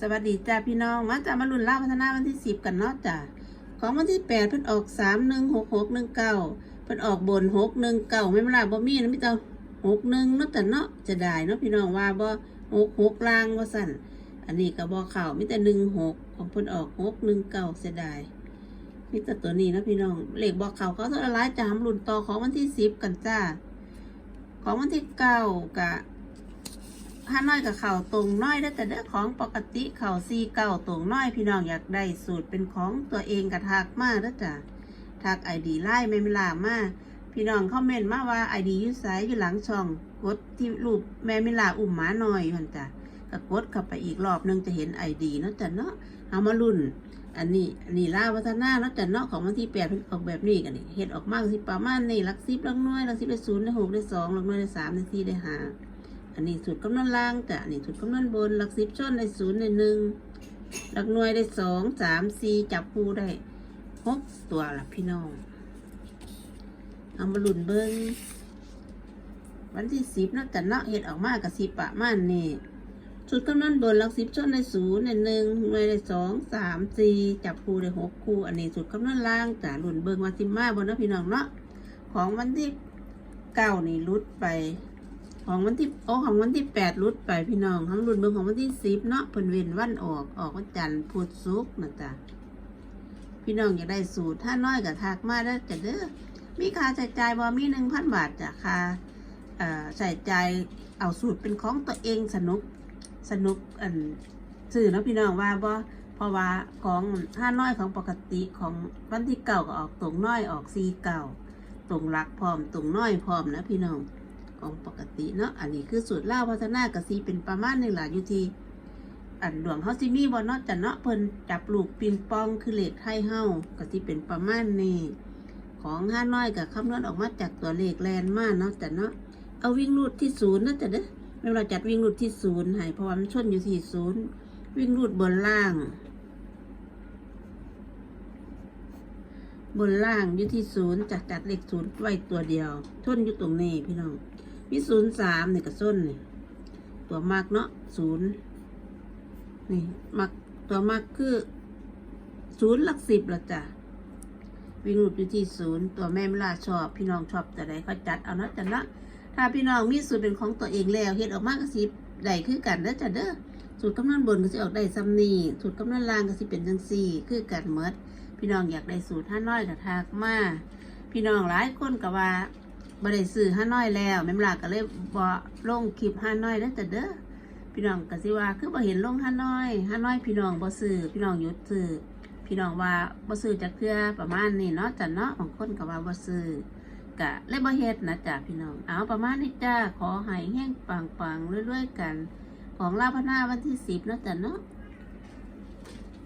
สวัสดีจ้าพี่น้องมาจ้ามารุ่นล่าพัฒนาวันที่สิบกันเนาะจ้าของวันที่แปดเพิ่นออกสามหนึ่งหกหกหนึ่งเก้าเพิ่นออกบนหกหนึ่งเก้าไม่เวลาบ่มีนะพี่เจ้าหกหนึ่งเนาะแต่เนาะจะได้เนาะพี่น้องว่าบ่หกหกลางว่าสั่นอันนี้ก็บ่เข่ามีแต่หนึ่งหกของเพิ่นออกหกหนึ่งเก้าเสียดายมีแต่ตัวนี้นะพี่น้องเลขบอกเข่าเขาเท่าไรจ้ารุ่นต่อของวันที่สิบกันจ้า ของวันที่เก้ากะ ถ้าน้อยกับเข่าตรงน้อยได้แต่เด้อของปกติเข่าซีเก่าตรงน้อยพี่น้องอยากได้สูตรเป็นของตัวเองกระทักมาเด้อจ้ะทักไอดีไล่ไม่เวลามาพี่น้องคอมเมนต์มาว่าไอดีอยู่ไซอยู่หลังช่องกดที่รูปแม่มิลาอุ้มหมาหน่อยมันจ้ะก็กดเข้าไปอีกรอบนึงจะเห็นไอดีเนาะจ้ะเนาะเอามารุ่น อันนี้อันนี้ล่าวัฒนาเนาะจ้ะเนาะของวันที่แปดเพิ่นออกแบบนี้กันนี่เห็ดออกมากสิประมาณนี่หลักสิบหลักน้อยหลักสิบได้ศูนย์ได้หกได้สองหลักน้อยได้สามได้สี่ได้ห้า อันนี้สูตรกำนันล่างจ้ะอันนี้สูตรกำนันบนหลักสิบชนได้ศูนย์ได้หนึ่งหลักหน่วยได้สองสามสี่จับปูได้หกตัวละพี่น้อง เอามาหลุนเบิ้งวันที่สิบนักจันเนาะเห็ดออกมากับสิบปะมาณนี่สูตรกำนันบนหลักสิบชนได้ศูนย์ได้หนึ่งหน่วยได้สองสามสี่จับปูได้หกคู่อันนี้สูตรกำนันล่างจ้ะหลุนเบิ้งวันสิบมาบนนะพี่น้องเนาะของวันที่เก้านี่รุดไป ของวันที่โอ้ของวันที่แปดรุดไปพี่น้องทั้งรุ่นเบิ่งของวันที่สิบเนาะเพิ่นเว้นวันออกออกวันจันทร์พุธศุกร์นะจ๊ะพี่น้องอยากได้สูตรถ้าน้อยก็ทักมาได้จ้ะเด้อมีค่าใช้จ่ายบ่มีหนึ่งพันบาทจ้ะค่าเอ่อใช้จ่ายเอาสูตรเป็นของตัวเองสนุกสนุกอันสื่อนะพี่น้องว่าบ่เพราะว่าของถ้าน้อยของปกติของวันที่เก่าก็ออกตรงน้อยออกซีเก่าตรงรักพร้อมตรงน้อยพร้อมนะพี่น้อง ของปกติเนาะอันนี้คือสูตรล่าวพัฒนากะซีเป็นประมาณหนึ่งหละอยู่ทีอันดวงเฮาซิมีบ่เนาะจะเนาะเพิ่นจับลูกปิงปองคือเลขไทยเฮากะสิเป็นประมาณนี้ของห้าน้อยกับคำนวณออกมาจากตัวเลขแลนมาเนาะจะเนาะเอาวิ่งรูดที่ศูนย์นะจะเด้อไม่ว่าจัดวิ่งรูดที่ศูนย์ให้เพราะว่ามันชนอยู่ที่ศูนย์วิ่งรูดบนล่างบนล่างอยู่ที่ศูนย์จัดจัดเลขศูนย์ไว้ตัวเดียวชนอยู่ตรงนี้พี่น้อง มีศูนย์สามนี่กระส้นนี่ตัวมากเนาะศูนย์นี่มักตัวมากคือศูนย์หลักสิบละจ้ะวิ่งหลุดอยู่ที่ศูนย์ตัวแม่เวลาชอบ พี่น้องชอบแต่ใดก็จัดเอานะจันละถ้าพี่น้องมีสูตรเป็นของตัวเองแล้วเฮ็ดออกมากก็สิได้คือกันเด้อจ้ะเด้อสูตรกำนันบนก็สิออกได้ซ้ำนี่สูตรกำนันล่างก็สิเป็นจังสี่ คือกันเมดพี่น้องอยากได้สูตรห้าน้อยกับทากมาพี่น้องหลายคนก็ว่า บ่ได้ซื้อห้าน้อยแล้วแม่มลาก็เลยบ่ลงคลิปห้าน้อยแล้วแต่เด้อพี่น้องก็สิว่าคือบ่เห็นลงห้าน้อยห้าน้อย พี่น้องบ่ซื้อพี่น้องยุดซื้อพี่น้องว่าบ่ซื้อจักเทื่อประมาณนี้เนาะจ้ะเนาะบางคนก็ว่าบ่ซื้อกะเลยบ่เฮ็ดนะจ้ะพี่น้อง เอาประมาณนี้จ้าขอให้แห้งปังๆเรื่อยๆกัน ของลาพนาวันที่10เนาะจ้ะเนาะ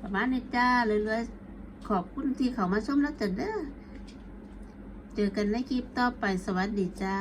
ประมาณนี้จ้าเรื่อยๆขอบคุณที่เขามาชมแล้วจ้ะเด้อ เจอกันในคลิปต่อไปสวัสดีจ้า